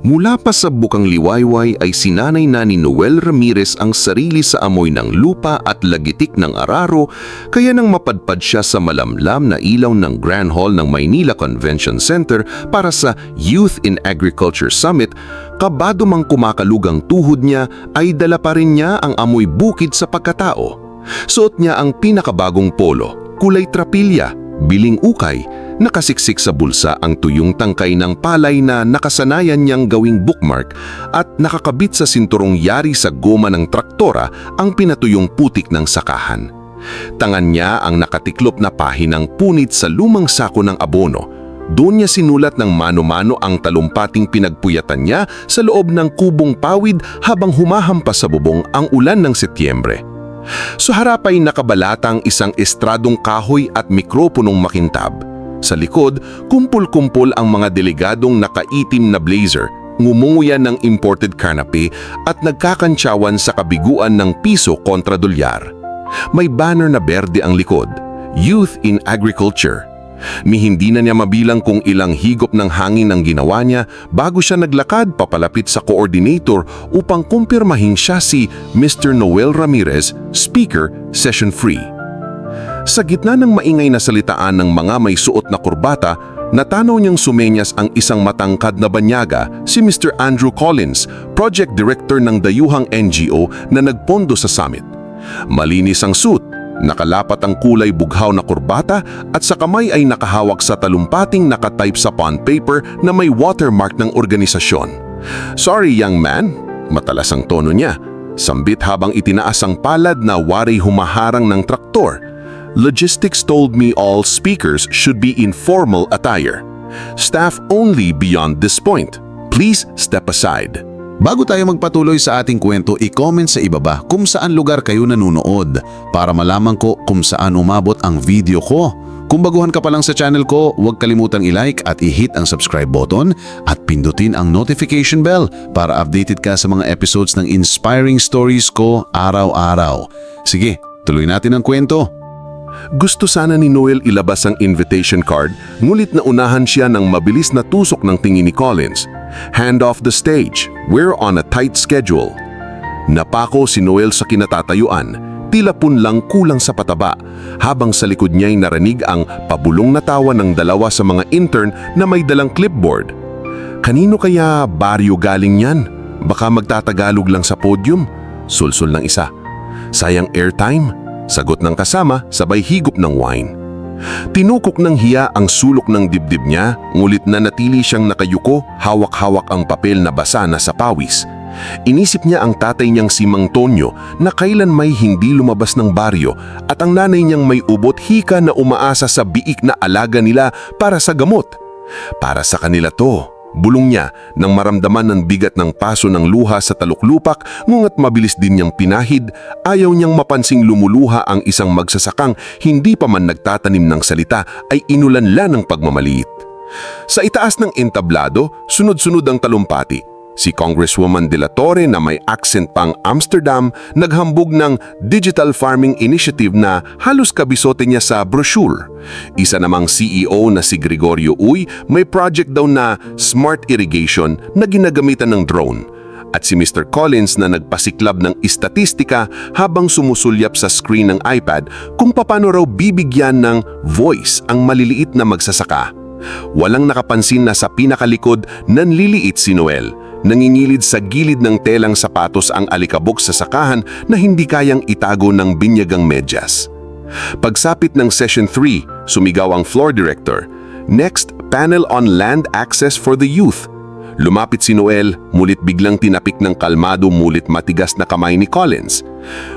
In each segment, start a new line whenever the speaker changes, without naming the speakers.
Mula pa sa bukang liwayway ay sinanay na ni Noel Ramirez ang sarili sa amoy ng lupa at lagitik ng araro kaya nang mapadpad siya sa malamlam na ilaw ng Grand Hall ng Maynila Convention Center para sa Youth in Agriculture Summit, kabado mang kumakalugang tuhod niya ay dala pa rin niya ang amoy bukid sa pagkatao. Suot niya ang pinakabagong polo, kulay trapilya, biling ukay, nakasiksik sa bulsa ang tuyong tangkay ng palay na nakasanayan niyang gawing bookmark at nakakabit sa sinturong yari sa goma ng traktora ang pinatuyong putik ng sakahan. Tangan niya ang nakatiklop na pahinang punit sa lumang sako ng abono. Doon niya sinulat ng mano-mano ang talumpating pinagpuyatan niya sa loob ng kubong pawid habang humahampas sa bubong ang ulan ng Setyembre. Sa harap ay nakabalatang isang estradong kahoy at mikroponong makintab. Sa likod, kumpul-kumpul ang mga delegadong nakaitim na blazer, ngumunguyan ng imported canopy at nagkakantsawan sa kabiguan ng piso kontra dolyar. May banner na berde ang likod, Youth in Agriculture. Mi hindi na niya mabilang kung ilang higop ng hangin ang ginawa niya bago siya naglakad papalapit sa coordinator upang kumpirmahin siya si Mr. Noel Ramirez, Speaker, Session Free. Sa gitna ng maingay na salitaan ng mga may suot na kurbata, natanaw niyang sumenyas ang isang matangkad na banyaga, si Mr. Andrew Collins, Project Director ng dayuhang NGO na nagpondo sa summit. Malinis ang suit, nakalapat ang kulay bughaw na kurbata at sa kamay ay nakahawak sa talumpating nakatype sa bond paper na may watermark ng organisasyon. Sorry young man, matalas ang tono niya. Sambit habang itinaas ang palad na wari humaharang ng traktor. Logistics told me all speakers should be in formal attire. Staff only beyond this point. Please step aside.
Bago tayo magpatuloy sa ating kwento, i-comment sa ibaba kung saan lugar kayo nanonood para malaman ko kung saan umabot ang video ko. Kung baguhan ka pa lang sa channel ko, huwag kalimutang i-like at i-hit ang subscribe button at pindutin ang notification bell para updated ka sa mga episodes ng inspiring stories ko araw-araw. Sige, tuloy natin ang kwento.
Gusto sana ni Noel ilabas ang invitation card, ngulit na unahan siya ng mabilis na tusok ng tingin ni Collins. Hand off the stage. We're on a tight schedule. Napako si Noel sa kinatatayuan, tila punlang kulang sa pataba, habang sa likod niya'y narinig ang pabulong na tawa ng dalawa sa mga intern na may dalang clipboard. Kanino kaya baryo galing yan? Baka magtatagalog lang sa podium? Sulsul ng isa. Sayang airtime? Sagot ng kasama, sabay higop ng wine. Tinukok ng hiya ang sulok ng dibdib niya, ngulit na natili siyang nakayuko, hawak-hawak ang papel na basa na sa pawis. Inisip niya ang tatay niyang si Mang Tonyo na kailan may hindi lumabas ng baryo at ang nanay niyang may ubot hika na umaasa sa biik na alaga nila para sa gamot. Para sa kanila to, bulong niya nang maramdaman ng bigat ng paso ng luha sa taluklupak ngunit mabilis din niyang pinahid, ayaw niyang mapansing lumuluha ang isang magsasakang hindi pa man nagtatanim ng salita ay inulanla ng pagmamaliit. Sa itaas ng entablado, sunod-sunod ang talumpati. Si Congresswoman De La Torre na may accent pang Amsterdam naghambog ng Digital Farming Initiative na halos kabisote niya sa brochure. Isa namang CEO na si Gregorio Uy may project daw na Smart Irrigation na ginagamitan ng drone. At si Mr. Collins na nagpasiklab ng istatistika habang sumusulyap sa screen ng iPad kung paano raw bibigyan ng voice ang maliliit na magsasaka. Walang nakapansin na sa pinakalikod nanliliit si Noel. Nangingilid sa gilid ng telang sapatos ang alikabok sa sakahan na hindi kayang itago ng binyagang medyas. Pagsapit ng Session 3, sumigaw ang floor director, Next, panel on land access for the youth. Lumapit si Noel, mulit biglang tinapik ng kalmado mulit matigas na kamay ni Collins.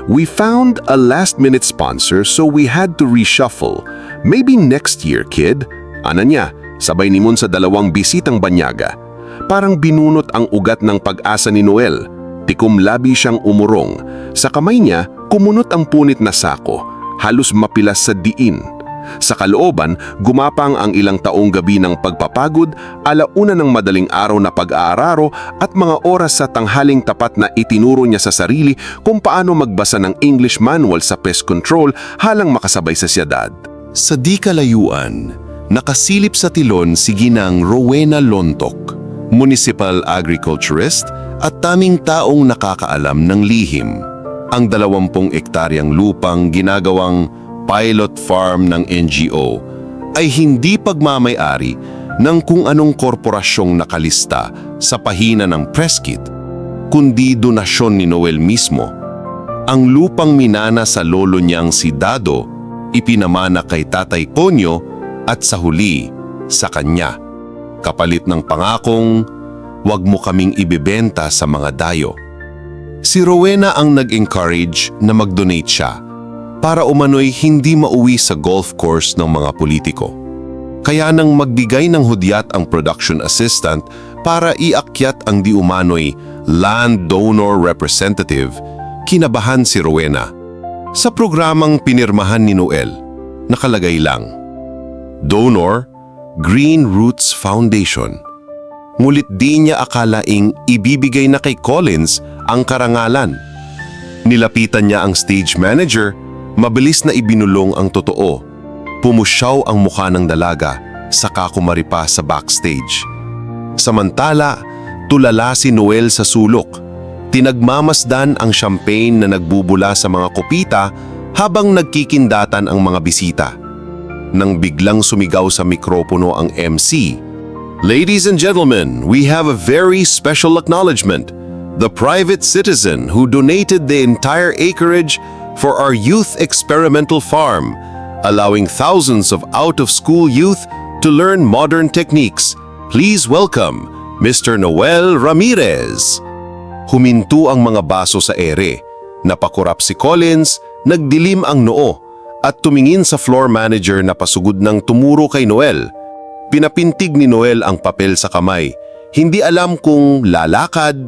We found a last-minute sponsor so we had to reshuffle. Maybe next year, kid. Ana niya, sabay nimon sa dalawang bisitang banyaga. Parang binunot ang ugat ng pag-asa ni Noel. Tikom labi siyang umurong. Sa kamay niya, kumunot ang punit na sako, halos mapilas sa diin. Sa kalooban, gumapang ang ilang taong gabi ng pagpapagod, alauna ng madaling araw na pag-aararo at mga oras sa tanghaling tapat na itinuro niya sa sarili kung paano magbasa ng English manual sa pest control halang makasabay sa siyadad. Sa di kalayuan, nakasilip sa tilon si Ginang Rowena Lontok municipal agriculturist at taming taong nakakaalam ng lihim. Ang 20 ektaryang lupang ginagawang pilot farm ng NGO ay hindi pagmamayari ng kung anong korporasyong nakalista sa pahina ng press kit, kundi donasyon ni Noel mismo. Ang lupang minana sa lolo niyang si Dado, ipinamana kay Tatay Konyo at sa huli, sa kanya. Kapalit ng pangakong, wag mo kaming ibibenta sa mga dayo. Si Rowena ang nag-encourage na mag-donate siya para umano'y hindi mauwi sa golf course ng mga politiko. Kaya nang magbigay ng hudyat ang production assistant para iakyat ang di umano'y land donor representative, kinabahan si Rowena. Sa programang pinirmahan ni Noel, nakalagay lang, Donor, Green Roots Foundation. Ngulit di niya akalaing ibibigay na kay Collins ang karangalan. Nilapitan niya ang stage manager, mabilis na ibinulong ang totoo. Pumusyaw ang mukha ng dalaga, saka kumaripa sa backstage. Samantala, tulala si Noel sa sulok. Tinagmamasdan ang champagne na nagbubula sa mga kopita habang nagkikindatan ang mga bisita. Nang biglang sumigaw sa mikropono ang MC, Ladies and gentlemen, we have a very special acknowledgement. The private citizen who donated the entire acreage for our youth experimental farm, allowing thousands of out-of-school youth to learn modern techniques. Please welcome Mr. Noel Ramirez. Huminto ang mga baso sa ere. Napakurap si Collins, nagdilim ang noo at tumingin sa floor manager na pasugod ng tumuro kay Noel. Pinapintig ni Noel ang papel sa kamay. Hindi alam kung lalakad.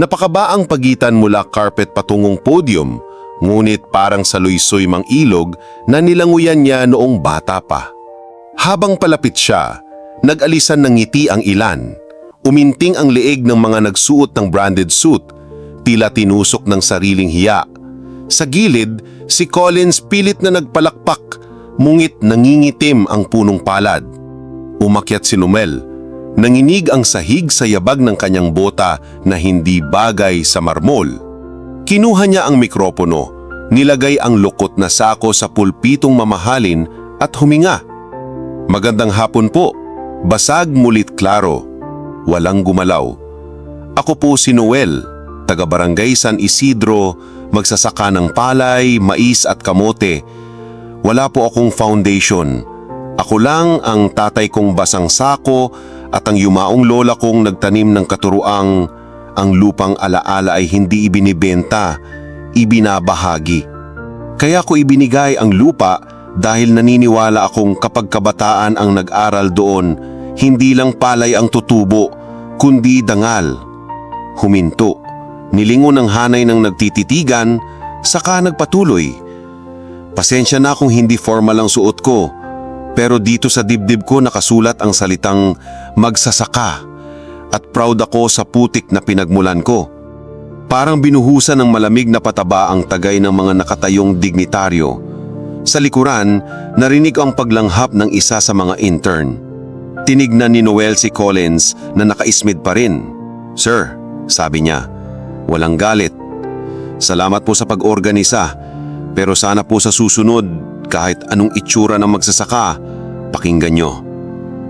Napakaba ang pagitan mula carpet patungong podium, ngunit parang sa luysoy mang ilog na nilanguyan niya noong bata pa. Habang palapit siya, nag-alisan ng ngiti ang ilan. Uminting ang leeg ng mga nagsuot ng branded suit, tila tinusok ng sariling hiya. Sa gilid, si Collins pilit na nagpalakpak, mungit nangingitim ang punong palad. Umakyat si Numel. Nanginig ang sahig sa yabag ng kanyang bota na hindi bagay sa marmol. Kinuha niya ang mikropono, nilagay ang lukot na sako sa pulpitong mamahalin at huminga. Magandang hapon po. Basag mulit klaro. Walang gumalaw. Ako po si Noel, taga Barangay San Isidro, magsasaka ng palay, mais at kamote. Wala po akong foundation. Ako lang ang tatay kong basang sako at ang yumaong lola kong nagtanim ng katuruang ang lupang alaala ay hindi ibinibenta, ibinabahagi. Kaya ko ibinigay ang lupa dahil naniniwala akong kapag kabataan ang nag-aral doon, hindi lang palay ang tutubo, kundi dangal. Huminto. Nilingon ang hanay ng nagtititigan, saka nagpatuloy. Pasensya na kung hindi formal ang suot ko, pero dito sa dibdib ko nakasulat ang salitang magsasaka at proud ako sa putik na pinagmulan ko. Parang binuhusan ng malamig na pataba ang tagay ng mga nakatayong dignitaryo. Sa likuran, narinig ang paglanghap ng isa sa mga intern. Tinignan ni Noel si Collins na nakaismid pa rin. Sir, sabi niya, walang galit. Salamat po sa pag-organisa, pero sana po sa susunod, kahit anong itsura ng magsasaka, pakinggan nyo.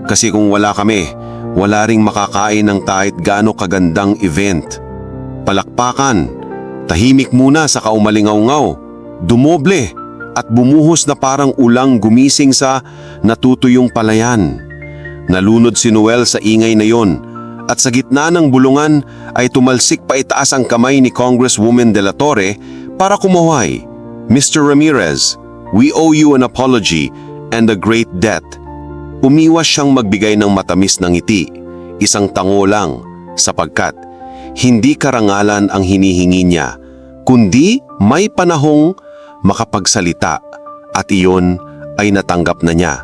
Kasi kung wala kami, wala ring makakain ng kahit gaano kagandang event. Palakpakan, tahimik muna sa kaumalingaw-ngaw, dumoble at bumuhos na parang ulang gumising sa natutuyong palayan. Nalunod si Noel sa ingay na yon at sa gitna ng bulungan ay tumalsik pa itaas ang kamay ni Congresswoman De La Torre para kumuhay. Mr. Ramirez, we owe you an apology and a great debt. Umiwas siyang magbigay ng matamis na ngiti, isang tango lang, sapagkat hindi karangalan ang hinihingi niya, kundi may panahong makapagsalita at iyon ay natanggap na niya.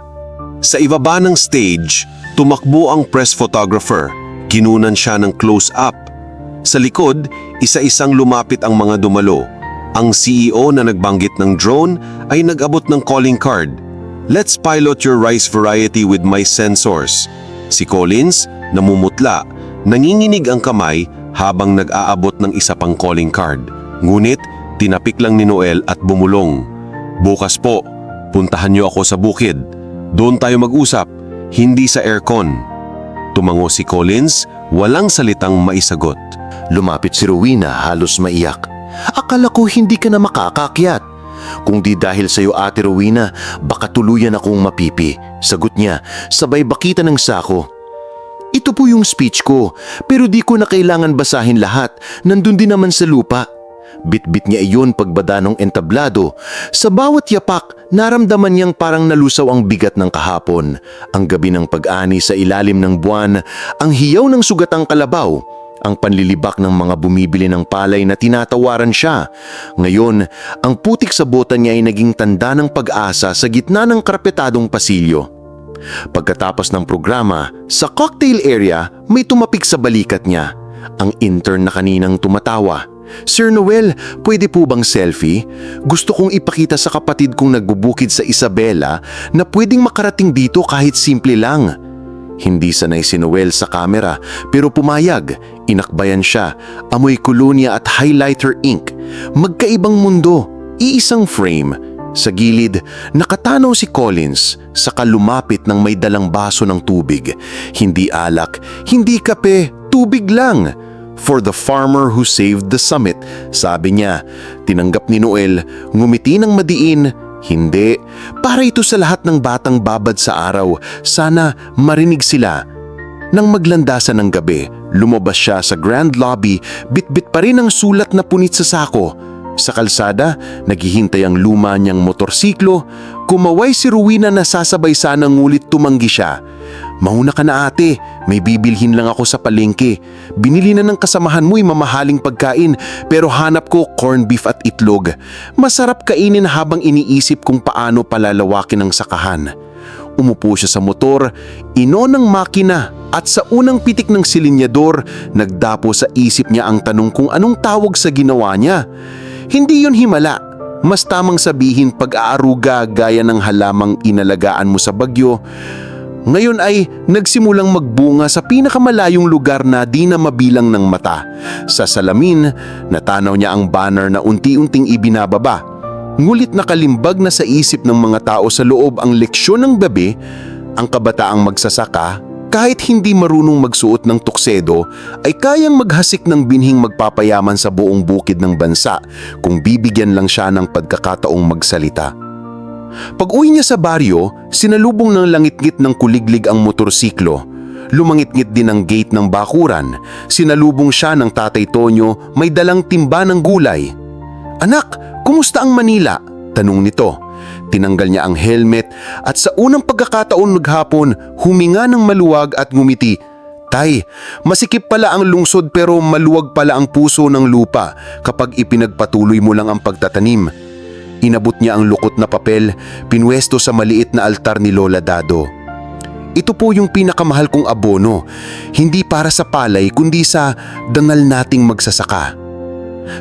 Sa ibaba ng stage, tumakbo ang press photographer. Kinunan siya ng close-up. Sa likod, isa-isang lumapit ang mga dumalo. Ang CEO na nagbanggit ng drone ay nag-abot ng calling card. Let's pilot your rice variety with my sensors. Si Collins, namumutla,
Nanginginig ang kamay habang nag-aabot ng isa pang calling card. Ngunit, tinapik lang ni Noel at bumulong. Bukas po, puntahan niyo ako sa bukid. Doon tayo mag-usap, hindi sa aircon. Tumango si Collins, walang salitang maisagot.
Lumapit si Rowena halos maiyak. Akala ko hindi ka na makakakyat. Kung di dahil sa iyo ate Rowena, baka tuluyan akong mapipi. Sagot niya, sabay bakita ng sako. Ito po yung speech ko, pero di ko na kailangan basahin lahat. Nandun din naman sa lupa. Bit-bit niya iyon pagbada ng entablado. Sa bawat yapak, naramdaman niyang parang nalusaw ang bigat ng kahapon. Ang gabi ng pag-ani sa ilalim ng buwan, ang hiyaw ng sugatang kalabaw, ang panlilibak ng mga bumibili ng palay na tinatawaran siya. Ngayon, ang putik sa bota niya ay naging tanda ng pag-asa sa gitna ng karpetadong pasilyo. Pagkatapos ng programa, sa cocktail area may tumapik sa balikat niya. Ang intern na kaninang tumatawa. Sir Noel, pwede po bang selfie? Gusto kong ipakita sa kapatid kong nagbubukid sa Isabela na pwedeng makarating dito kahit simple lang. Hindi sanay si Noel sa kamera pero pumayag. Inakbayan siya, amoy kolonya at highlighter ink. Magkaibang mundo, iisang frame. Sa gilid, nakatanaw si Collins sa kalumapit ng may dalang baso ng tubig. Hindi alak, hindi kape, tubig lang. For the farmer who saved the summit, sabi niya. Tinanggap ni Noel, ngumiti ng madiin, hindi. Para ito sa lahat ng batang babad sa araw, sana marinig sila. Nang maglandasan ng gabi, lumabas siya sa grand lobby, bitbit pa rin ang sulat na punit sa sako. Sa kalsada, naghihintay ang luma niyang motorsiklo. Kumaway si Ruwina na sasabay sana ngulit tumanggi siya. Mauna ka na ate, may bibilhin lang ako sa palengke. Binili na ng kasamahan mo'y mamahaling pagkain pero hanap ko corn beef at itlog. Masarap kainin habang iniisip kung paano palalawakin ang sakahan. Umupo siya sa motor, ino ng makina at sa unang pitik ng silinyador, nagdapo sa isip niya ang tanong kung anong tawag sa ginawa niya. Hindi yon himala. Mas tamang sabihin pag-aaruga gaya ng halamang inalagaan mo sa bagyo. Ngayon ay nagsimulang magbunga sa pinakamalayong lugar na di na mabilang ng mata. Sa salamin, natanaw niya ang banner na unti-unting ibinababa. Ngulit nakalimbag na sa isip ng mga tao sa loob ang leksyon ng gabi, ang kabataang magsasaka, kahit hindi marunong magsuot ng tuksedo, ay kayang maghasik ng binhing magpapayaman sa buong bukid ng bansa kung bibigyan lang siya ng pagkakataong magsalita. Pag uwi niya sa baryo, sinalubong ng langit-ngit ng kuliglig ang motorsiklo. Lumangit-ngit din ang gate ng bakuran. Sinalubong siya ng tatay Tonyo may dalang timba ng gulay. Anak, kumusta ang Manila? Tanong nito. Tinanggal niya ang helmet at sa unang pagkakataon maghapon, huminga ng maluwag at ngumiti. Tay, masikip pala ang lungsod pero maluwag pala ang puso ng lupa kapag ipinagpatuloy mo lang ang pagtatanim. Inabot niya ang lukot na papel, pinwesto sa maliit na altar ni Lola Dado. Ito po yung pinakamahal kong abono, hindi para sa palay kundi sa dangal nating magsasaka.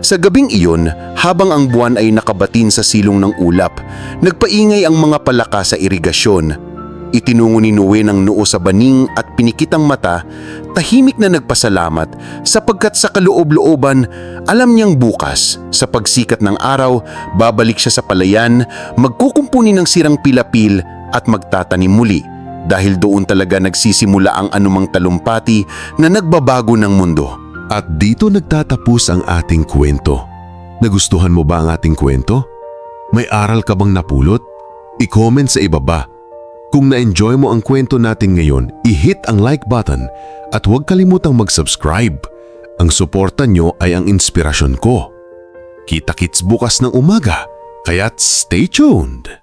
Sa gabing iyon, habang ang buwan ay nakabatin sa silong ng ulap, nagpaingay ang mga palaka sa irigasyon. Itinungo ni Noe ng noo sa baning at pinikitang mata, tahimik na nagpasalamat sapagkat sa kaloob-looban, alam niyang bukas, sa pagsikat ng araw, babalik siya sa palayan, magkukumpuni ng sirang pilapil at magtatanim muli dahil doon talaga nagsisimula ang anumang talumpati na nagbabago ng mundo.
At dito nagtatapos ang ating kwento. Nagustuhan mo ba ang ating kwento? May aral ka bang napulot? I-comment sa ibaba. Kung na-enjoy mo ang kwento natin ngayon, i-hit ang like button at huwag kalimutang mag-subscribe. Ang suporta nyo ay ang inspirasyon ko. Kita-kits bukas ng umaga, kaya't stay tuned!